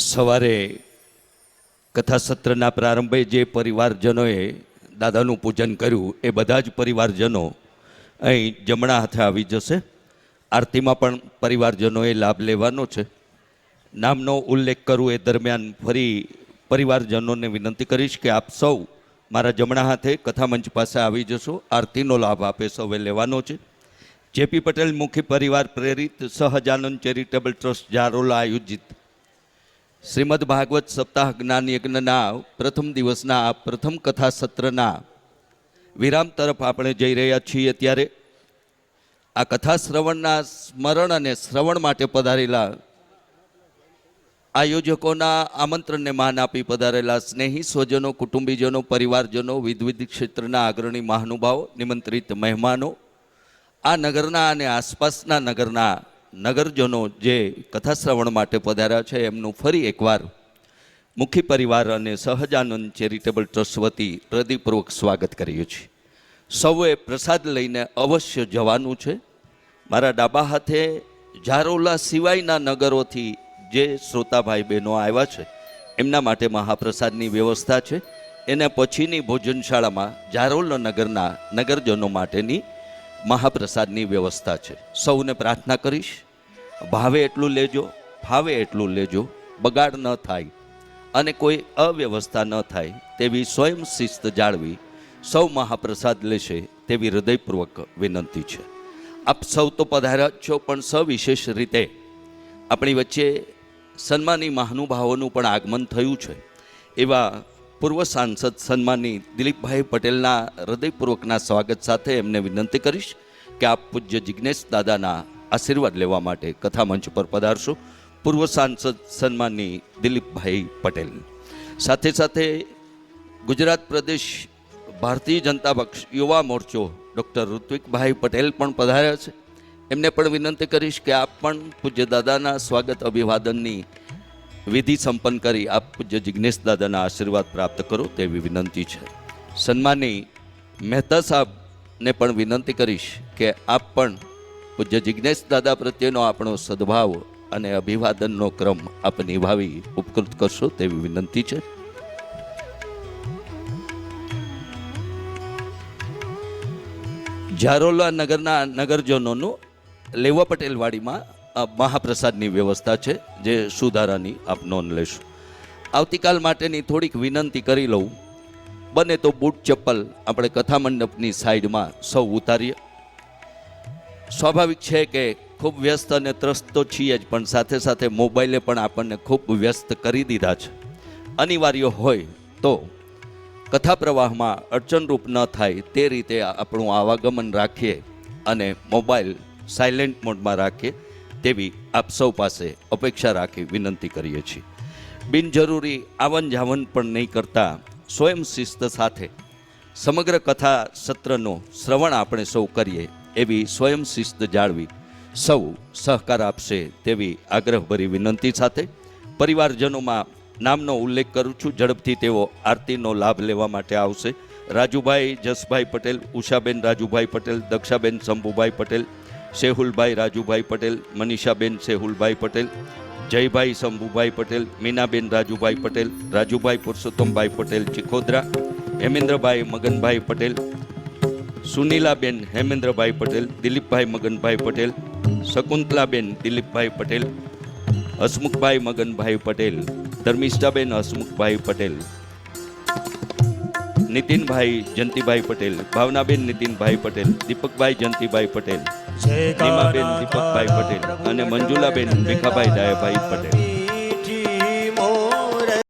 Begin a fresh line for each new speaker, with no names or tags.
સવારે કથાસત્રના પ્રારંભે જે પરિવારજનોએ દાદાનું પૂજન કર્યું, એ બધા જ પરિવારજનો અહીં જમણા હાથે આવી જશે. આરતીમાં પણ પરિવારજનોએ લાભ લેવાનો છે. નામનો ઉલ્લેખ કરું એ દરમિયાન ફરી પરિવારજનોને વિનંતી કરીશ કે આપ સૌ મારા જમણા હાથે કથામંચ પાસે આવી જશો. આરતીનો લાભ આપે સૌએ લેવાનો છે. જેપી પટેલ મુખી પરિવાર પ્રેરિત સહજાનંદ ચેરિટેબલ ટ્રસ્ટ જારોલા આયોજિત શ્રીમદ ભાગવત સપ્તાહ જ્ઞાન યજ્ઞના પ્રથમ દિવસના પ્રથમ કથા સત્રના વિરામ તરફ આપણે જઈ રહ્યા છીએ ત્યારે આ કથા શ્રવણના સ્મરણ અને શ્રવણ માટે પધારેલા આયોજકોના આમંત્રણને માન આપી પધારેલા સ્નેહી સ્વજનો, કુટુંબીજનો, પરિવારજનો વિવિધ ક્ષેત્રના અગ્રણી મહાનુભાવો, નિમંત્રિત મહેમાનો, આ નગરના અને આસપાસના નગરના નગરજનો જે કથા શ્રવણ માટે પધાર્યા છે, એમનું ફરી એકવાર મુખી પરિવાર અને સહજાનંદ ચેરિટેબલ ટ્રસ્ટ વતી હૃદયપૂર્વક સ્વાગત કરીએ છીએ. સૌએ પ્રસાદ લઈને અવશ્ય જવાનું છે. મારા ડાબા હાથે ઝારોલા સિવાયના નગરોથી જે શ્રોતાભાઈ બહેનો આવ્યા છે, એમના માટે મહાપ્રસાદની વ્યવસ્થા છે. એને પછીની ભોજનશાળામાં જારોલ નગરના નગરજનો માટેની મહાપ્રસાદની વ્યવસ્થા છે. સૌને પ્રાર્થના કરીશ, ભાવે એટલું લેજો, ફાવે એટલું લેજો, બગાડ ન થાય અને કોઈ અવ્યવસ્થા ન થાય તેવી સ્વયં શિસ્ત જાળવી સૌ મહાપ્રસાદ લેશે તેવી હૃદયપૂર્વક વિનંતી છે. આપ સૌ તો પધાર્યા છો, પણ સવિશેષ રીતે આપણી વચ્ચે સન્માની મહાનુભાવોનું પણ આગમન થયું છે. એવા પૂર્વ સાંસદ સન્માની દિલીપભાઈ પટેલના હૃદયપૂર્વકના સ્વાગત સાથે એમને વિનંતી કરીશ કે આપ પૂજ્ય જિજ્ઞેશ દાદાના આશીર્વાદ લેવા માટે કથા મંચ પર પધારશો. પૂર્વ સાંસદ સન્માની દિલીપભાઈ પટેલ. સાથે સાથે ગુજરાત પ્રદેશ ભારતીય જનતા પક્ષ યુવા મોરચો ડૉક્ટર ઋત્વિકભાઈ પટેલ પણ પધાર્યા છે. એમને પણ વિનંતી કરીશ કે આપ પણ પૂજ્ય દાદાના સ્વાગત અભિવાદનની વિધિ સંપન્ન કરી આપ પૂજ્ય જિજ્ઞેશ દાદાના આશીર્વાદ પ્રાપ્ત કરો તેવી વિનંતી છે. સન્માની મહેતા સાહેબને પણ વિનંતી કરીશ કે આપ પણ પૂજ્ય જિજ્ઞેશ દાદા પ્રત્યેનો આપણો સદભાવ અને અભિવાદનનો ક્રમ આપ નિભાવી ઉપકૃત કરશો તેવી વિનંતી છે. ઝારોલા નગરના નગરજનોનું લેવા પટેલ અ, મહાપ્રસાદની વ્યવસ્થા છે જે સુધારાની આપ નોંધ લેશો. આવતીકાલ માટેની થોડીક વિનંતી કરી લઉં. બને તો બૂટ ચપ્પલ આપણે કથા મંડપની સાઈડમાં સૌ ઉતારીએ. સ્વાભાવિક છે કે ખૂબ વ્યસ્ત અને ત્રસ્ત તો છીએ જ પણ સાથે સાથે મોબાઈલે પણ આપણને ખૂબ વ્યસ્ત કરી દીધા છે. અનિવાર્ય હોય તો કથા પ્રવાહમાં અડચણરૂપ ન થાય તે રીતે આપણું આવાગમન રાખીએ અને મોબાઈલ સાયલેન્ટ મોડમાં રાખીએ. તેવી આપ સૌ પાસે અપેક્ષા રાખી વિનંતી કરીએ છીએ. બિનજરૂરી આવન જાવન પણ નહીં કરતા સ્વયં શિસ્ત સાથે સમગ્ર કથા સત્રનો શ્રવણ આપણે સૌ કરીએ એવી સ્વયં શિસ્ત જાળવી સૌ સહકાર આપશે તેવી આગ્રહભરી વિનંતી સાથે પરિવારજનોમાં નામનો ઉલ્લેખ કરું છું. ઝડપથી તેઓ આરતીનો લાભ લેવા માટે આવશે. રાજુભાઈ જસભાઈ પટેલ, ઉષાબેન રાજુભાઈ પટેલ, દક્ષાબેન શંભુભાઈ પટેલ શેહુલભાઈ રાજુભાઈ પટેલ મનીષાબેન શેહુલભાઈ પટેલ જયભાઈ શંભુભાઈ પટેલ મીનાબેન રાજુભાઈ પટેલ રાજુભાઈ પુરુષોત્તમભાઈ પટેલ ચિખોદરા હેમેન્દ્રભાઈ મગનભાઈ પટેલ સુનીલાબેન હેમેન્દ્રભાઈ પટેલ દિલીપભાઈ મગનભાઈ પટેલ શકુંતલાબેન દિલીપભાઈ પટેલ હસમુખભાઈ મગનભાઈ પટેલ ધર્મિષ્ઠાબેન હસમુખભાઈ પટેલ નીતિનભાઈ જયંતિભાઈ પટેલ ભાવનાબેન નીતિનભાઈ પટેલ દીપકભાઈ જયંતિભાઈ પટેલ નીમાબેન દીપકભાઈ પટેલ અને મંજુલાબેન ભીખાભાઈ ડાયાભાઈ પટેલ.